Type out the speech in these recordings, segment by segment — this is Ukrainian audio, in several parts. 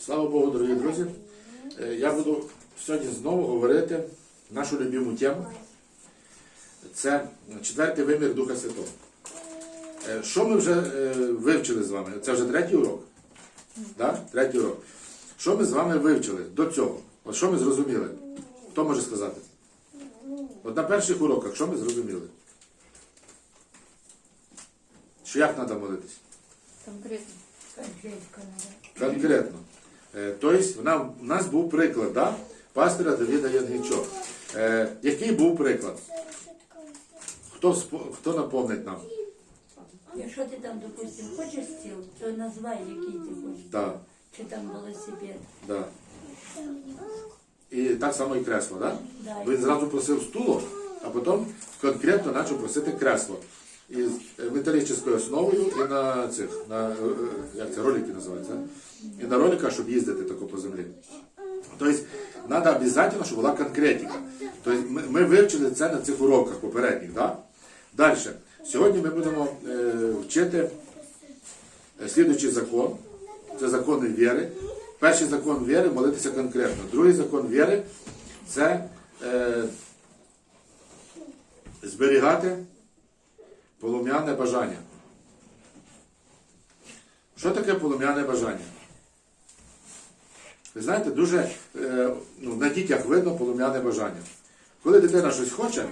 Слава Богу, дорогі друзі. Е, Я буду сьогодні знову говорити нашу любиму тему. Це четвертий вимір Духа Святого. Е, Що ми вже е, вивчили з вами? Це вже третій урок. Да? Третій урок. Що ми з вами вивчили до цього? От що ми зрозуміли? Хто може сказати? От на перших уроках, що ми зрозуміли? Що як треба молитись? Конкретно. Конкретно Тобто, у нас був приклад, да? пастора Давіда Янгічо. Е, який був приклад? Хто, хто напомнить нам? Якщо ти там, допустим, хочеш стіл, то назвай, який ти хочеш. Да, Чи там велосипед. да. І так само і кресло, да? Да. Він зразу просив стуло, а потім конкретно почав просити кресло. Із е, металічною основою і на цих, на е, е, як це, ролики називаються, і на роликах, щоб їздити тако по землі. Тобто, треба обов'язково, щоб була конкретика. Тобто, ми, ми вивчили це на цих уроках попередніх. Да? Далі. Сьогодні ми будемо е, вчити слідуючий закон. Це закони віри. Перший закон віри молитися конкретно. Другий закон віри це е, зберігати полум'яне бажання. Що таке полум'яне бажання? Ви знаєте, дуже е, ну, на дітях видно полум'яне бажання. Коли дитина щось хоче,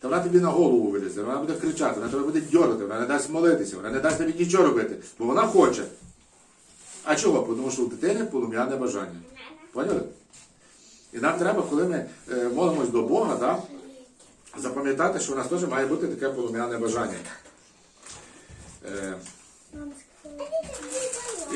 то вона тобі на голову вилізе, вона буде кричати, вона тебе буде дьорати, вона не дасть молитися, вона не дасть тобі нічого робити, бо вона хоче. А чого? Тому що у дитини полум'яне бажання. Поняли? І нам треба, коли ми е, молимось до Бога, да, запам'ятати, що у нас теж має бути таке полум'яне бажання. Е,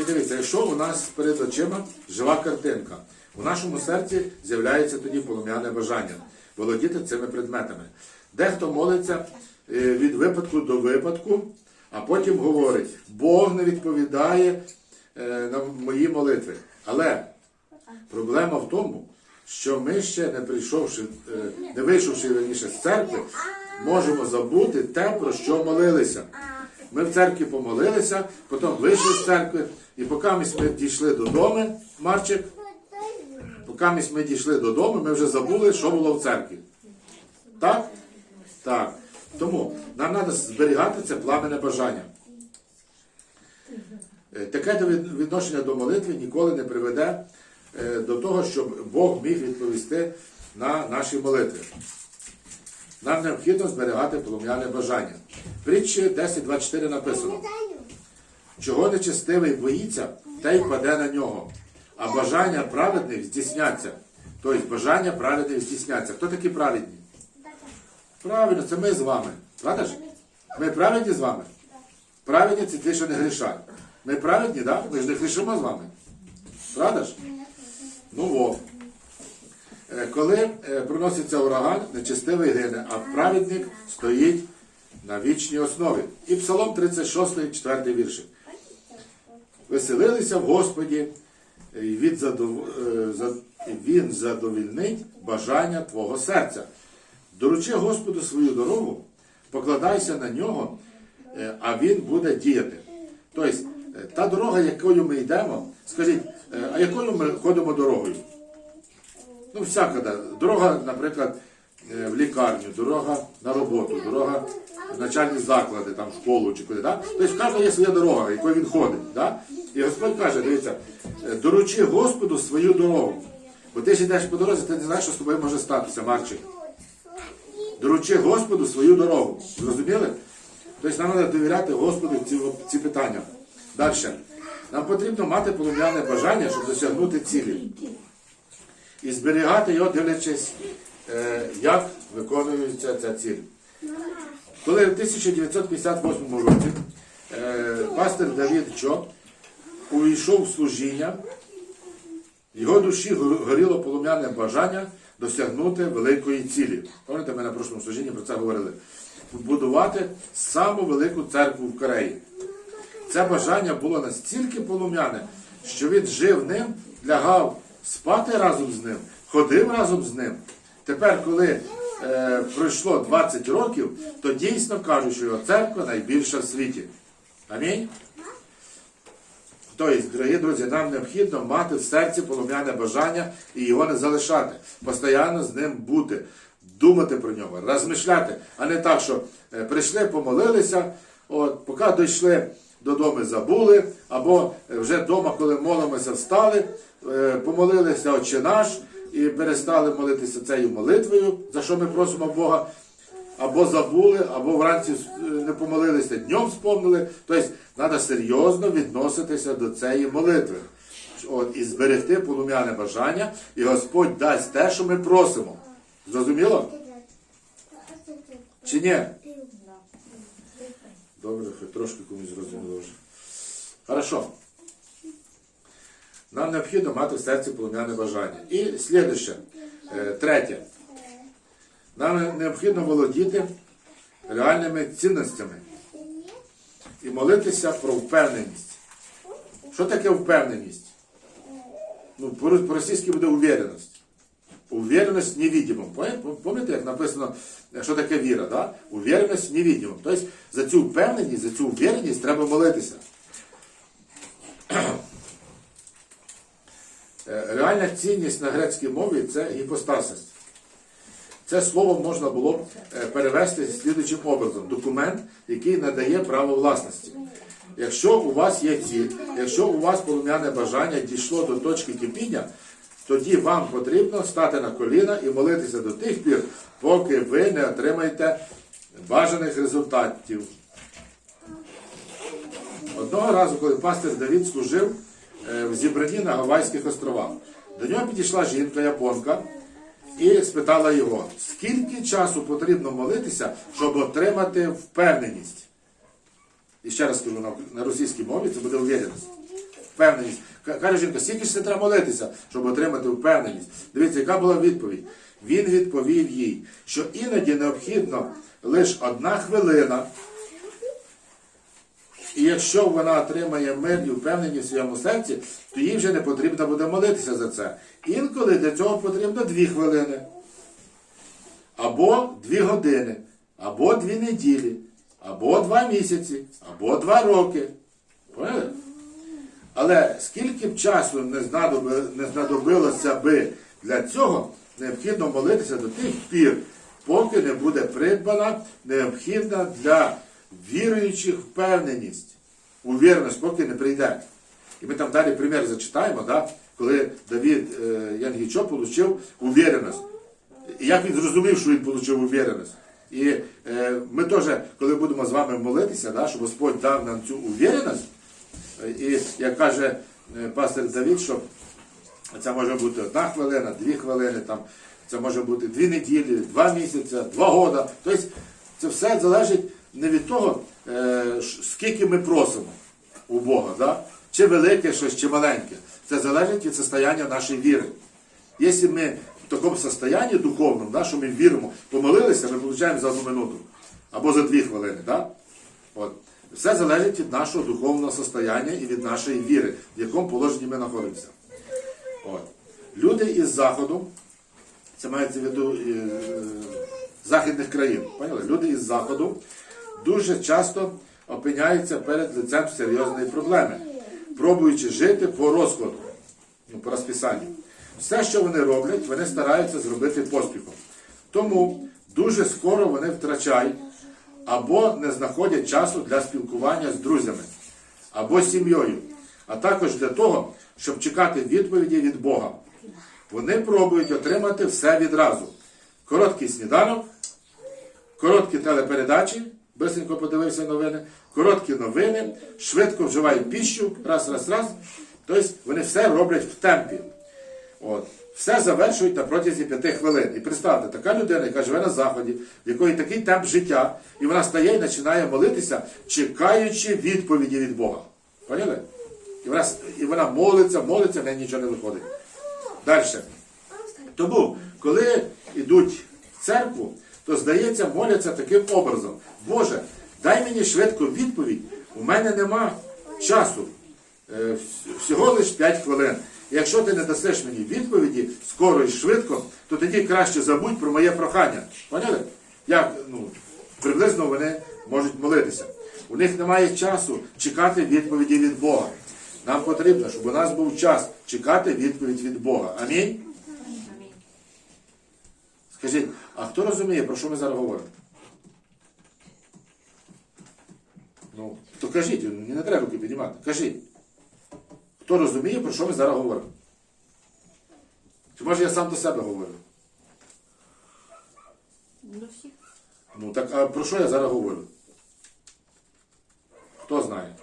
і дивіться, якщо у нас перед очима жива картинка, у нашому серці з'являється тоді полум'яне бажання володіти цими предметами. Дехто молиться е, від випадку до випадку, а потім говорить, Бог не відповідає е, на мої молитви. Але проблема в тому, що ми ще не прийшовши, е, не вийшовши раніше з церкви, можемо забути те, про що молилися. Ми в церкві помолилися, потім вийшли з церкви, і поки ми дійшли додому, Марчик, поки ми дійшли додому, ми вже забули, що було в церкві. Так? Так. Тому нам треба зберігати це пламенне бажання. Е, Таке відношення до молитви ніколи не приведе до того, щоб Бог міг відповісти на наші молитви. Нам необхідно зберігати полум'яне бажання. Притчі 10.24 написано. Чого нечестивий боїться, те й паде на нього. А бажання праведних здійсняться. Тобто бажання праведних здійсняться. Хто такі праведні? Правильно, це ми з вами. Правда ж? Ми праведні з вами? Праведні це ті, що не грішать. Ми праведні, так? Да? Ми ж не грішимо з вами. Правда ж? Ну во. Е, Коли е, проноситься ураган, нечестивий гине, а праведник стоїть на вічній основі. І Псалом 36, 4 віршик. Веселилися в Господі, і від задов... е, Він задовільнить бажання твого серця. Доручи Господу свою дорогу, покладайся на нього, а Він буде діяти. Тобто, та дорога, якою ми йдемо, скажіть, а якою ми ходимо дорогою? Ну, всяка дорога, наприклад, е, в лікарню, дорога на роботу, дорога в начальні заклади, там, в школу чи куди. Тобто в кожного є своя дорога, якою він ходить. Да? І Господь каже, дивіться, е, доручи Господу свою дорогу. Бо ти ж йдеш по дорозі, ти не знаєш, що з тобою може статися, Марчик. Доручи Господу свою дорогу. Зрозуміли? Тобто нам треба довіряти Господу ці, ці питання. Далі. Нам потрібно мати полум'яне бажання, щоб досягнути цілі і зберігати його, дивлячись, е, як виконується ця ціль. Коли в 1958 році е, пастор Давід Чо увійшов в служіння, його душі горіло полум'яне бажання досягнути великої цілі. Пам'ятаєте, ми на прошлому служінні про це говорили. Будувати саму велику церкву в Кореї. Це бажання було настільки полум'яне, що він жив ним, лягав спати разом з ним, ходив разом з ним. Тепер, коли е, пройшло 20 років, то дійсно кажуть, що його церква найбільша в світі. Амінь. Тобто, дорогі друзі, нам необхідно мати в серці полум'яне бажання і його не залишати, постійно з ним бути, думати про нього, розмишляти, а не так, що е, прийшли, помолилися, от, поки дійшли додому, забули, або е, вже вдома, коли молимося, встали, е, помолилися Отче наш і перестали молитися цією молитвою, за що ми просимо Бога або забули, або вранці е, не помолилися, днем спомнили. Тобто треба серйозно відноситися до цієї молитви. От, і зберегти полум'яне бажання, і Господь дасть те, що ми просимо. Зрозуміло? Чи ні? Добре, хоч трошки комусь зрозуміло вже. Хорошо. Нам необхідно мати в серці полум'яне бажання. І слідуще, е, третє. Нам необхідно володіти реальними цінностями і молитися про впевненість. Що таке впевненість? Ну, по- по-російськи буде увереність. Уверенность в невидимом. Пам'ятаєте, як написано, що таке віра? Да? Уверенность в невидимом. Тобто за цю впевненість, за цю увереність треба молитися. Е, Реальна цінність на грецькій мові це гіпостасість. Це слово можна було б е, перевести слідуючим образом: документ, який надає право власності. Якщо у вас є ціль, якщо у вас полум'яне бажання дійшло до точки кипіння, тоді вам потрібно стати на коліна і молитися до тих пір, поки ви не отримаєте бажаних результатів. Одного разу, коли пастир Давід служив е, в зібранні на Гавайських островах, до нього підійшла жінка японка і спитала його, скільки часу потрібно молитися, щоб отримати впевненість. І ще раз скажу на, російській мові, це буде увереність. Впевненість. Ка- Каже жінка, скільки ж це треба молитися, щоб отримати впевненість. Дивіться, яка була відповідь. Він відповів їй, що іноді необхідно лише одна хвилина, і якщо вона отримає мир і впевненість в своєму серці, то їй вже не потрібно буде молитися за це. Інколи для цього потрібно дві хвилини, або дві години, або дві неділі, або два місяці, або два роки. Поняли? Але скільки б часу не знадоби- не знадобилося би для цього, необхідно молитися до тих пір, поки не буде придбана необхідна для віруючих впевненість, увіреність, поки не прийде. І ми там далі примір зачитаємо, да? коли Давід е, Янгічо отримав увіреність. Як він зрозумів, що він отримав увіреність. І е, ми теж, коли будемо з вами молитися, да, щоб Господь дав нам цю увіреність, і як каже е, пастор Давід, що це може бути одна хвилина, дві хвилини, там, це може бути дві неділі, два місяці, два года. Тобто це все залежить не від того, е, скільки ми просимо у Бога, да? чи велике щось, чи маленьке. Це залежить від состояння нашої віри. Якщо ми в такому состоянні духовному, да, що ми віримо, помолилися, ми отримуємо за одну минуту або за дві хвилини. Да? От. Все залежить від нашого духовного состояння і від нашої віри, в якому положенні ми знаходимося. От. Люди із Заходу, це мається в виду е, е, західних країн, поняли? люди із Заходу дуже часто опиняються перед лицем серйозної проблеми, пробуючи жити по розкладу, ну, по розписанню. Все, що вони роблять, вони стараються зробити поспіхом. Тому дуже скоро вони втрачають або не знаходять часу для спілкування з друзями або сім'єю, а також для того, щоб чекати відповіді від Бога. Вони пробують отримати все відразу. Короткий сніданок, короткі телепередачі, бисенько подивився новини, короткі новини, швидко вживають піщу, раз, раз, раз. Тобто вони все роблять в темпі. От. Все завершують на протязі п'яти хвилин. І представте, така людина, яка живе на заході, в якої такий темп життя, і вона стає і починає молитися, чекаючи відповіді від Бога. Поняли? І вона, і вона молиться, молиться, в неї нічого не виходить. Далі. Тому, коли йдуть в церкву, то здається, моляться таким образом. Боже, дай мені швидко відповідь, у мене нема часу. Е, Всього лише 5 хвилин. Якщо ти не дасиш мені відповіді скоро і швидко, то тоді краще забудь про моє прохання. Поняли? Як ну, приблизно вони можуть молитися. У них немає часу чекати відповіді від Бога. Нам потрібно, щоб у нас був час чекати відповідь від Бога. Амінь. Скажіть, а хто розуміє, про що ми зараз говоримо? Ну, то кажіть, не треба руки піднімати. Кажіть. Хто розуміє, про що ми зараз говоримо? Чи може я сам до себе говорю? До всіх. Ну так а про що я зараз говорю? Хто знає?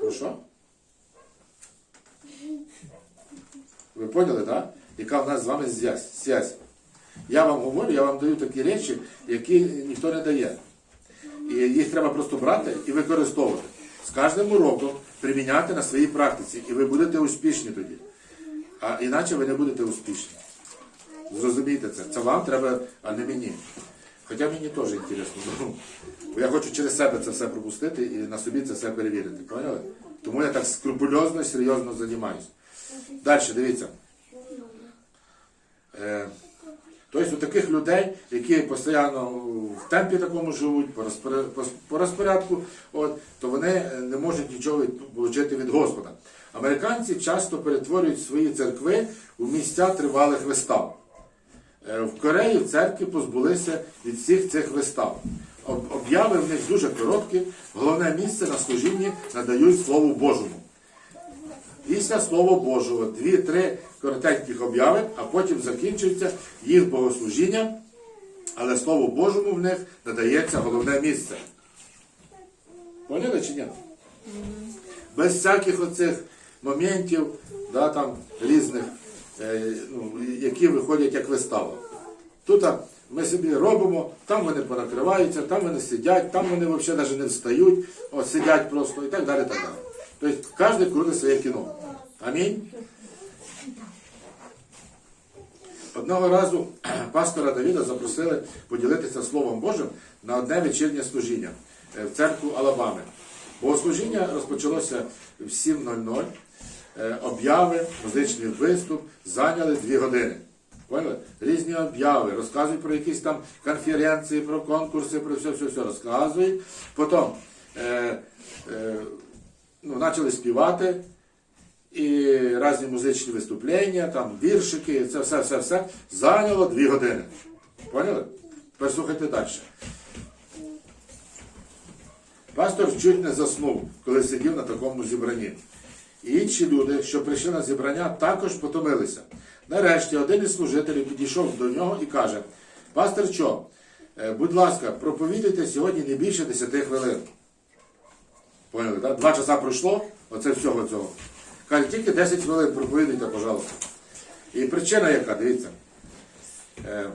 Про що? Ви поняли, так? Яка в нас з вами зв'язь? Я вам говорю, я вам даю такі речі, які ніхто не дає. І їх треба просто брати і використовувати. З кожним уроком приміняти на своїй практиці, і ви будете успішні тоді. А іначе ви не будете успішні. Зрозумійте це. Це вам треба, а не мені. Хоча мені теж інтересно. Ну, бо я хочу через себе це все пропустити і на собі це все перевірити. Поняли? Тому я так скрупульозно і серйозно займаюся. Далі, дивіться. Тобто у таких людей, які постійно в темпі такому живуть, по, розпоря- по- по розпорядку, от, то вони е, не можуть нічого отримати від Господа. Американці часто перетворюють свої церкви у місця тривалих вистав. Е, В Кореї церкві позбулися від всіх цих вистав. Обяви в них дуже короткі, головне місце на служінні надають Слову Божому. Після Слова Божого дві-три коротеньких обяви, а потім закінчується їх богослужіння, але Слову Божому в них надається головне місце. Поняли чи ні? Без всяких оцих моментів, да, там, різних, е, ну, які виходять як вистава. Тут ми собі робимо, там вони понакриваються, там вони сидять, там вони взагалі навіть не встають, от, сидять просто і так далі. Так далі. Тобто кожен крутить своє кіно. Амінь. Одного разу пастора Давіда запросили поділитися Словом Божим на одне вечірнє служіння е, в церкву Алабами. Богослужіння розпочалося в 7.00. Е, Обяви, музичний виступ зайняли дві години. Поняли? Різні обяви, розказують про якісь там конференції, про конкурси, про все, все, все розказують. Потім е, е, ну, почали співати, і різні музичні виступлення, там віршики, це все, все, все зайняло дві години. Поняли? Тепер далі. Пастор чуть не заснув, коли сидів на такому зібранні. І інші люди, що прийшли на зібрання, також потомилися. Нарешті один із служителів підійшов до нього і каже: Пастор Чо, е, будь ласка, проповідуйте сьогодні не більше 10 хвилин. Поняли, так? Два часа пройшло, оце всього цього. Каже, тільки 10 хвилин проповідуйте, пожалуйста. І причина яка, дивіться. Е,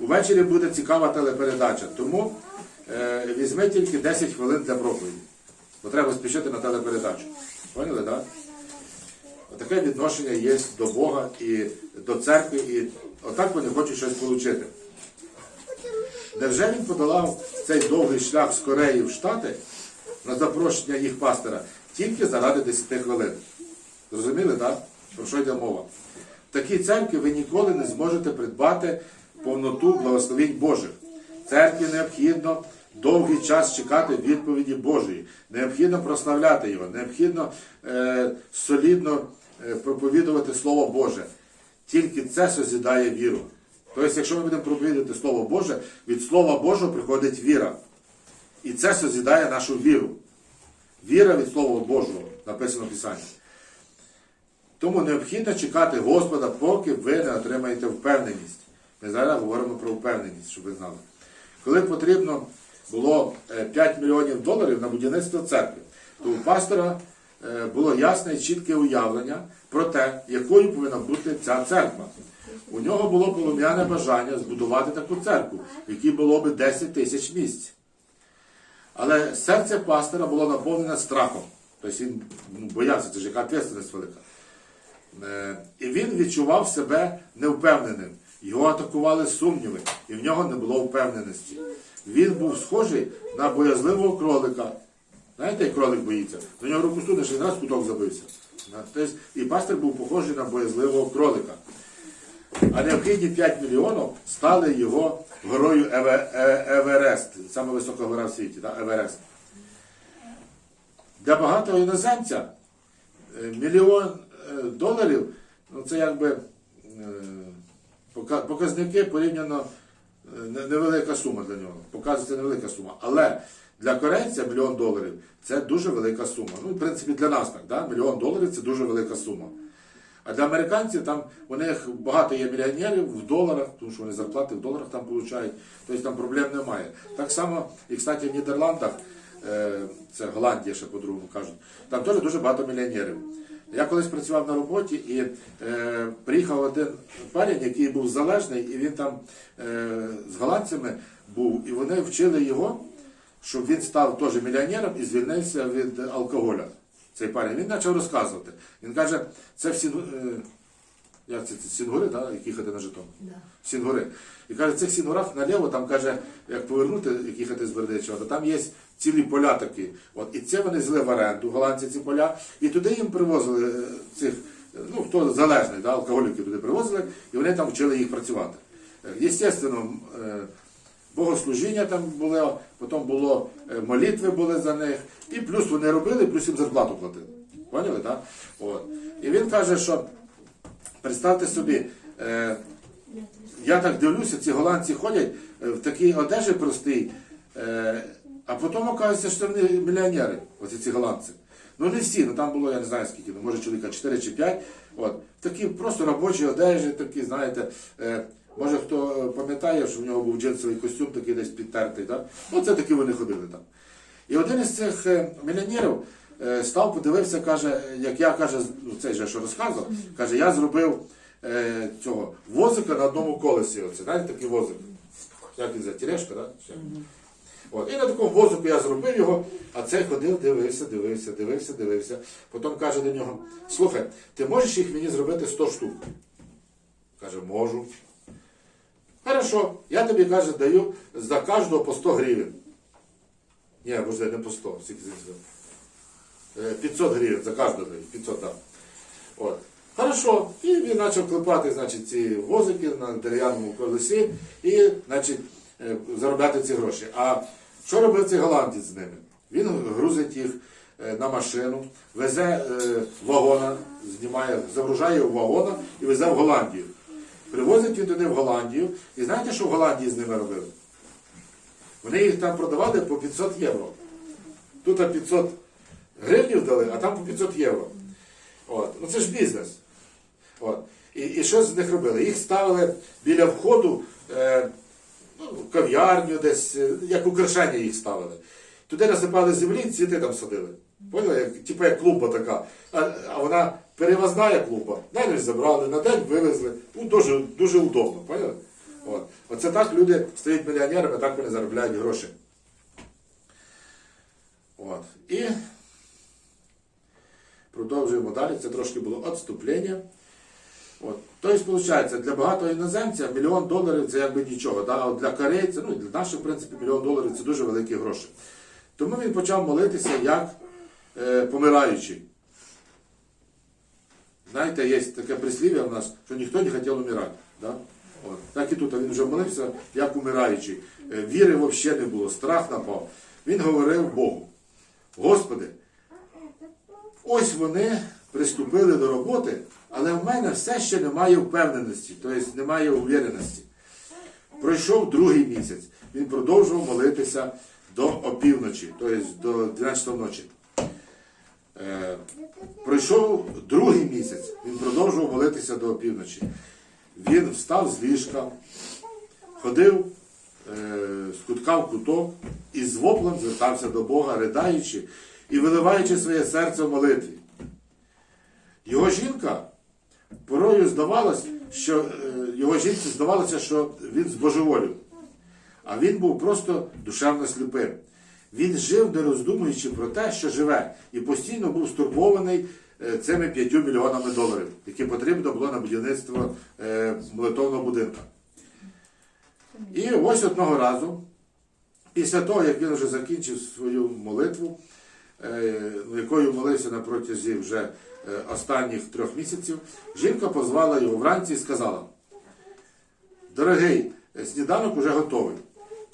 Увечері буде цікава телепередача, тому е, візьми тільки 10 хвилин для проповіді. Бо треба спішити на телепередачу. Поняли, так? Да? Отаке відношення є до Бога і до церкви, і отак вони хочуть щось отримати. Невже він подолав цей довгий шлях з Кореї в Штати на запрошення їх пастора тільки заради 10 хвилин? Зрозуміли, так? Про що йде мова? В такій церкві ви ніколи не зможете придбати повноту благословень Божих. Церкві необхідно довгий час чекати відповіді Божої. Необхідно прославляти його, необхідно е, солідно е, проповідувати Слово Боже. Тільки це созідає віру. Тобто, якщо ми будемо проповідувати Слово Боже, від Слова Божого приходить віра. І це созідає нашу віру. Віра від Слова Божого, написано в Писанні. Тому необхідно чекати Господа, поки ви не отримаєте впевненість. Ми зараз говоримо про впевненість, щоб ви знали. Коли потрібно було е, 5 мільйонів доларів на будівництво церкви, то у пастора е, було ясне і чітке уявлення про те, якою повинна бути ця церква. У нього було полум'яне бажання збудувати таку церкву, в якій було би 10 тисяч місць. Але серце пастора було наповнене страхом. Тобто він ну, боявся, це ж яка відповідальність велика. Е, І він відчував себе невпевненим. Його атакували сумніви, і в нього не було впевненості. Він був схожий на боязливого кролика. Знаєте, як кролик боїться? До нього руку студиш, він раз куток забився. Тобто, І пастор був похожий на боязливого кролика. А необхідні 5 мільйонів стали його горою Е- Еверест, саме висока гора в світі, да? Еверест. Для багатого іноземця е, мільйон е, доларів, ну це якби показники порівняно невелика сума для нього. Показується невелика сума. Але для корейця мільйон доларів це дуже велика сума. Ну, в принципі, для нас так, да? мільйон доларів це дуже велика сума. А для американців там у них багато є мільйонерів в доларах, тому що вони зарплати в доларах там получають, тобто там проблем немає. Так само, і кстати, в Нідерландах, е, це Голландія ще по-другому кажуть, там теж дуже багато мільйонерів. Я колись працював на роботі і е, приїхав один парень, який був залежний, і він там е, з голландцями був, і вони вчили його, щоб він став теж мільйонером і звільнився від алкоголя. Цей парень. Він почав розказувати. Він каже, це в Сінгу... е, як це, це Сінгури, да? які їхати на Житомир? Да. Сінгури. І каже, в цих Сінгурах наліво, там каже, як повернути, як їхати з Бердичева, то там є цілі поля такі. От, і це вони взяли в оренду, голландці ці поля, і туди їм привозили е, цих, е, ну хто залежний, да, алкоголіків туди привозили, і вони там вчили їх працювати. Єстественно, богослужіння там було, потім було е, молитви були за них, і плюс вони робили, плюс їм зарплату платили. Поняли, так? От. І він каже, що представте собі, е, я так дивлюся, ці голландці ходять е, в такій одежі простій, е, а потім оказується, що вони мільйонери, оці ці голландці. Ну не всі, ну там було, я не знаю скільки, ну, може чоловіка 4 чи 5. От. Такі просто робочі одежі, такі, знаєте. Е, може хто е, пам'ятає, що в нього був джинсовий костюм такий десь підтертий. Так? Ну це такі вони ходили там. І один із цих е, мільйонерів е, став, подивився, каже, як я каже, ну, цей же, що розказував, каже, я зробив е, цього возика на одному колесі. Оце, знаєте, такий возик. Як він за так? Ще. От. І на такому возику я зробив його, а цей ходив, дивився, дивився, дивився, дивився. Потім каже до нього: слухай, ти можеш їх мені зробити 100 штук? Каже, можу. Хорошо, я тобі каже, даю за кожного по 100 гривень. Ні, може, не по 100, скільки це? Е, 500 гривень за кожного даю, 500 дав. От. Хорошо. І він почав клепати значить, ці возики на дерев'яному колесі і значить, е, заробляти ці гроші. А що робив цей голландець з ними? Він грузить їх е, на машину, везе вагона, знімає, загружає в вагона і везе в Голландію. Привозить він туди в Голландію. І знаєте, що в Голландії з ними робили? Вони їх там продавали по 500 євро. Тут 500 гривнів дали, а там по 500 євро. От. Ну це ж бізнес. От. І, і що з них робили? Їх ставили біля входу е, ну, кав'ярню десь, е, як украшення їх ставили. Туди насипали землі, цвіти там садили. Поняли? Як, типу як клумба така. А, а вона перевозна як клумба. На ніч забрали, на день вивезли. Ну, дуже, дуже удобно. Поняли? Оце так люди стають мільйонерами, так вони заробляють гроші. От. І продовжуємо далі. Це трошки було відступлення. От. Тобто, виходить, для багатого іноземця мільйон доларів це якби нічого. Да? А для корейця, ну і для наших, в принципі, мільйон доларів це дуже великі гроші. Тому він почав молитися як е, помираючий. Знаєте, є таке прислів'я в нас, що ніхто не хотів умирати. Да? От. Так і тут він вже молився як умираючий. Е, Віри взагалі не було, страх напав. Він говорив Богу: Господи, ось вони приступили до роботи, але в мене все ще немає впевненості, тобто немає увереності. Пройшов другий місяць. Він продовжував молитися до опівночі, тобто до 12 ночі. Е, пройшов другий місяць, він продовжував молитися до опівночі. Він встав з ліжка, ходив е, з кутка в куток і з воплем звертався до Бога, ридаючи і виливаючи своє серце в молитві. Його жінка порою здавалось, що е, його жінці здавалося, що він збожеволів. А він був просто душевно сліпим. Він жив, не роздумуючи про те, що живе, і постійно був стурбований е, цими 5 мільйонами доларів, які потрібно було на будівництво е, молитовного будинку. І ось одного разу, після того, як він вже закінчив свою молитву, е, якою молився на протязі вже останніх трьох місяців, жінка позвала його вранці і сказала: Дорогий, сніданок уже готовий.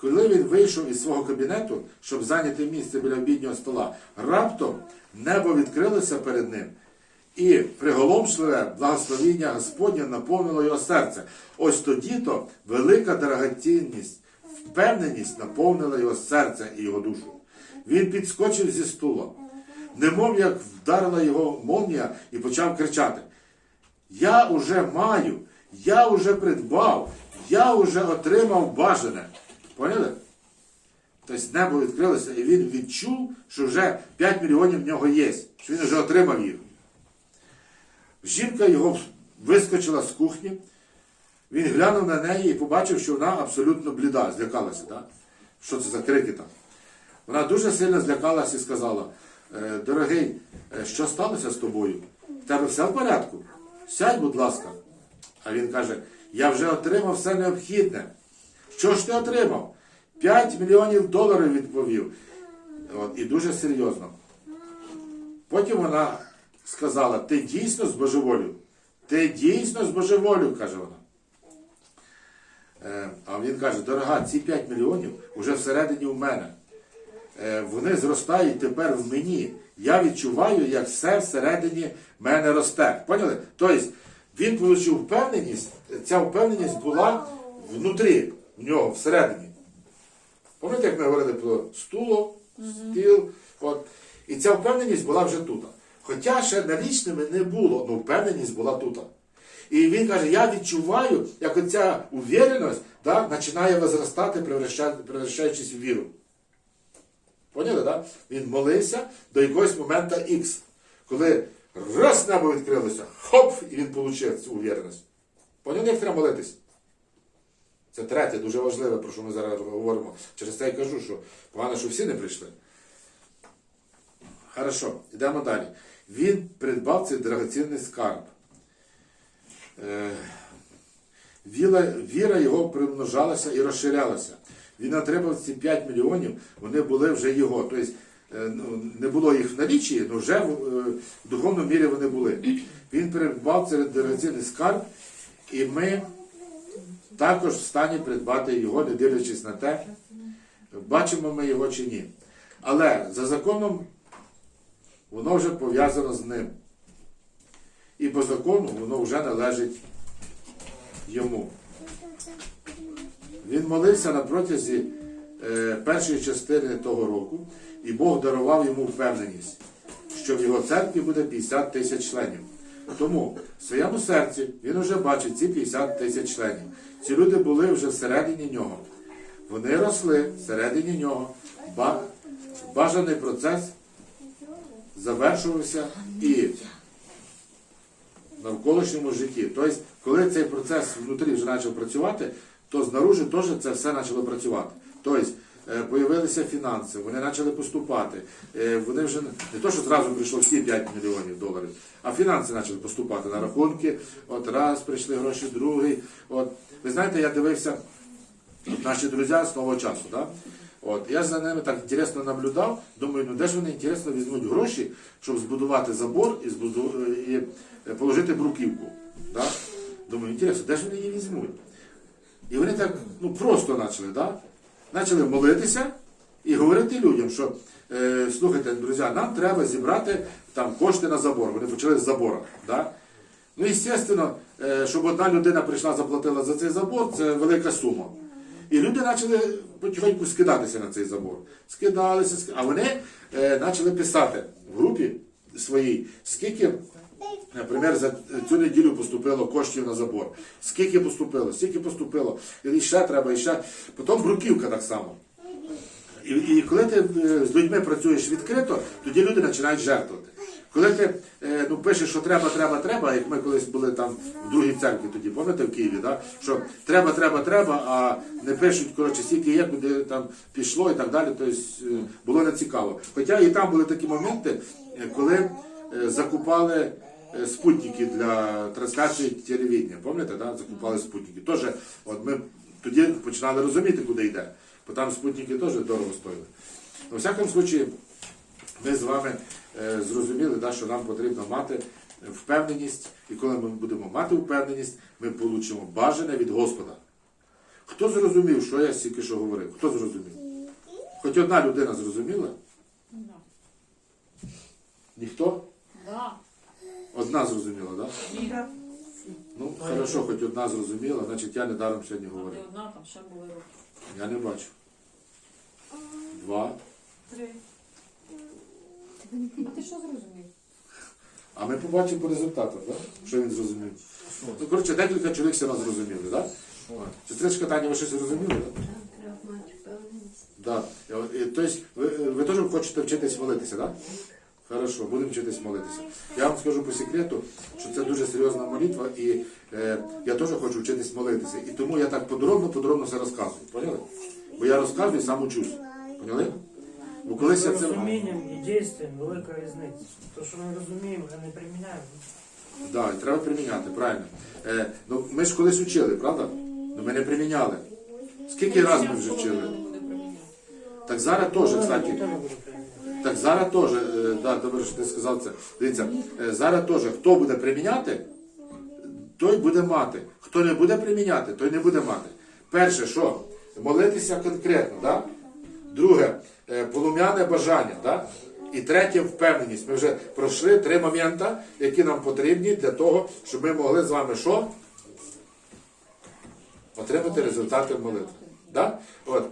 Коли він вийшов із свого кабінету, щоб зайняти місце біля обіднього стола, раптом небо відкрилося перед ним, і приголомшливе благословіння Господнє наповнило його серце. Ось тоді-то велика дорогоцінність, впевненість наповнила його серце і його душу. Він підскочив зі стула, немов як вдарила його молнія і почав кричати: Я уже маю, я уже придбав, я уже отримав бажане. Поняли? Тобто небо відкрилося, і він відчув, що вже 5 мільйонів в нього є, що він вже отримав їх. Жінка його вискочила з кухні, він глянув на неї і побачив, що вона абсолютно бліда, злякалася. Да? Що це за крики там? Вона дуже сильно злякалася і сказала: «Е, дорогий, е, що сталося з тобою? В тебе все в порядку? Сядь, будь ласка. А він каже: Я вже отримав все необхідне. Що ж ти отримав? 5 мільйонів доларів відповів. От, і дуже серйозно. Потім вона сказала: Ти дійсно збожеволів? Ти дійсно збожеволів, каже вона. Е, А він каже, дорога, ці 5 мільйонів вже всередині в мене. Е, Вони зростають тепер в мені. Я відчуваю, як все всередині мене росте. Поняли? Тобто він отримав впевненість, ця впевненість була внутрі, в нього, всередині. Пам'ятаєте, як ми говорили про стуло, стіл. От. І ця впевненість була вже тут. Хоча ще налічними не було, але впевненість була тут. І він каже, я відчуваю, як оця увіреність да, починає возростати, превращаючись в віру. Поняли, так? Він молився до якогось моменту Х. Коли раз небо відкрилося, хоп, і він отримав цю увіреність. Поняли, як треба молитись? Це третє, дуже важливе, про що ми зараз говоримо. Через це я кажу, що погано, що всі не прийшли. Хорошо, йдемо далі. Він придбав цей драгоцінний скарб. Е, Віра, його примножалася і розширялася. Він отримав ці 5 мільйонів, вони були вже його. Тобто е, ну, не було їх в налічі, але вже в, е, духовному мірі вони були. Він придбав цей дорогоцінний скарб, і ми також в стані придбати його, не дивлячись на те, бачимо ми його чи ні. Але за законом воно вже пов'язано з ним. І по закону воно вже належить йому. Він молився на протязі е, першої частини того року, і Бог дарував йому впевненість, що в його церкві буде 50 тисяч членів. Тому в своєму серці він вже бачить ці 50 тисяч членів. Ці люди були вже всередині нього. Вони росли всередині нього. Ба- Бажаний процес завершувався і навколишньому житті. Тобто, коли цей процес внутрі вже почав працювати, то знаружи теж це все почало працювати. Тобто, е, появилися фінанси, вони почали поступати. Е, Вони вже не то, що зразу прийшло всі 5 мільйонів доларів, а фінанси почали поступати на рахунки. От раз прийшли гроші, другий. От ви знаєте, я дивився наші друзі з того часу, да? От, я за ними так інтересно наблюдав, думаю, ну де ж вони інтересно візьмуть гроші, щоб збудувати забор і, збуду... і положити бруківку. Да? Думаю, інтересно, де ж вони її візьмуть? І вони так ну, просто почали, да? почали молитися і говорити людям, що е, слухайте, друзі, нам треба зібрати там кошти на забор. Вони почали з забора. Да? Ну, звісно, щоб одна людина прийшла, заплатила за цей забор, це велика сума. І люди почали потихеньку скидатися на цей забор. Скидалися, ски- а вони е, почали писати в групі своїй, скільки, наприклад, за цю неділю поступило коштів на забор. Скільки поступило, скільки поступило, і ще треба, і ще. Потім бруківка так само. І, і коли ти е, з людьми працюєш відкрито, тоді люди починають жертвувати. Коли ти е, ну, пишеш, що треба, треба, треба, як ми колись були там в другій церкві тоді, пам'ятаєте в Києві, да? що треба, треба, треба, а не пишуть, коротше, скільки є, куди там пішло і так далі, тобто е, було не цікаво. Хоча і там були такі моменти, е, коли закупали спутники для трансляції телевідення. Пам'ятаєте, да? закупали спутники. Теж, от ми тоді починали розуміти, куди йде. Бо там спутники теж дорого стоїли. У всякому случаї, ми з вами е, зрозуміли, да, що нам потрібно мати впевненість, і коли ми будемо мати впевненість, ми получимо бажане від Господа. Хто зрозумів, що я стільки що говорив? Хто зрозумів? Хоч одна людина зрозуміла? Ніхто? Одна зрозуміла, так? Да? Ну, хорошо, хоч одна зрозуміла, значить я сьогодні одна, там ще були. Я не бачу. Два. Три. А ти що зрозумів? А ми побачимо по результатам, так? Що він зрозумів. Ну, коротше, декілька чоловік все одно зрозуміли, так? Сестричка Таня, ви щось зрозуміли, так? Треба впевненість. Тобто, ви, ви теж хочете вчитись молитися, так? Хорошо, будемо вчитись молитися. Я вам скажу по секрету, що це дуже серйозна молитва, і е, я теж хочу вчитись молитися. І тому я так подробно-подробно все розказую. Поняли? Бо я розказую, і сам учусь. Поняли? Бо колись я це. розумінням і дійством велика різниця. То, що ми розуміємо, а не приміняємо. Да, і треба приміняти, правильно. Е, ну, ми ж колись учили, правда? Ну ми не приміняли. Скільки разів ми вже вчили? Так зараз теж, кстати. Так зараз теж, е, да, добре, що ти сказав це. Дивіться, е, зараз теж, хто буде приміняти, той буде мати. Хто не буде приміняти, той не буде мати. Перше, що? Молитися конкретно, да? Друге, е, полум'яне бажання, да? і третє впевненість. Ми вже пройшли три моменти, які нам потрібні для того, щоб ми могли з вами що? Отримати результати молитви. Да? От.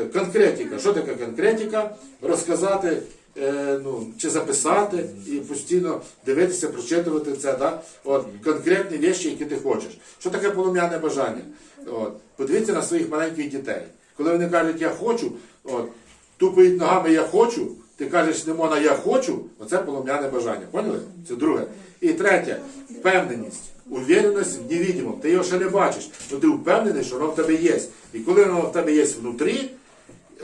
Е, Конкретика. Що таке конкретика? Розказати е, ну, чи записати і постійно дивитися, прочитувати це. Да? От, конкретні речі, які ти хочеш. Що таке полум'яне бажання? От. Подивіться на своїх маленьких дітей. Коли вони кажуть, я хочу, от, тупають ногами я хочу, ти кажеш, не можна, я хочу, оце полум'яне бажання. Поняли? Це друге. І третє, впевненість. Увіреність в невидимому. Ти його ще не бачиш, але ти впевнений, що воно в тебе є. І коли воно в тебе є внутрі,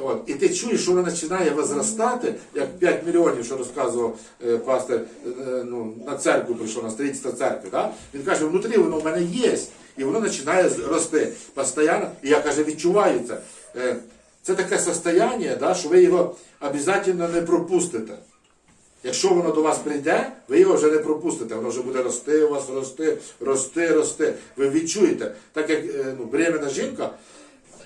от, і ти чуєш, що воно починає возростати, як 5 мільйонів, що розказував е, пастор е, ну, на церкву прийшов, на строїтство церкви. Да? Він каже, внутрі воно в мене є. І воно починає рости постійно. І я каже, відчуваю це. Е, це таке состояние, да, що ви його обов'язково не пропустите. Якщо воно до вас прийде, ви його вже не пропустите, воно вже буде рости у вас, рости, рости, рости. Ви відчуєте, так як е, ну, беременна жінка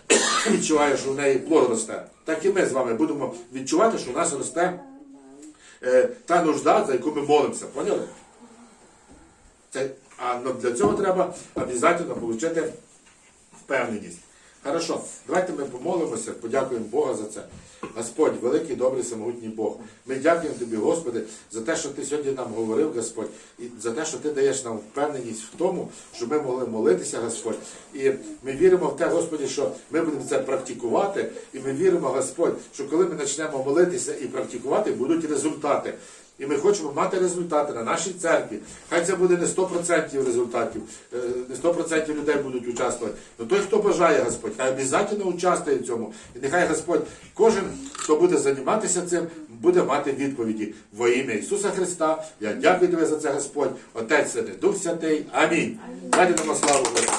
відчуває, що в неї плод росте, так і ми з вами будемо відчувати, що у нас росте е, та нужда, за яку ми молимося. Поняли? Це, а ну, для цього треба обов'язково отримати впевненість. Хорошо, давайте ми помолимося, подякуємо Бога за це. Господь, великий, добрий, самогутній Бог. Ми дякуємо Тобі, Господи, за те, що Ти сьогодні нам говорив, Господь, і за те, що Ти даєш нам впевненість в тому, що ми могли молитися, Господь. І ми віримо в те, Господі, що ми будемо це практикувати, і ми віримо, Господь, що коли ми почнемо молитися і практикувати, будуть результати. І ми хочемо мати результати на нашій церкві. Хай це буде не 100% результатів, е, не 100% людей будуть участвувати. Але той, хто бажає Господь, хай обов'язково участвує в цьому. І нехай Господь, кожен, хто буде займатися цим, буде мати відповіді во ім'я Ісуса Христа. Я дякую тобі за це, Господь, Отець Святий, Дух Святий. Амінь. Дайте нам славу Господь.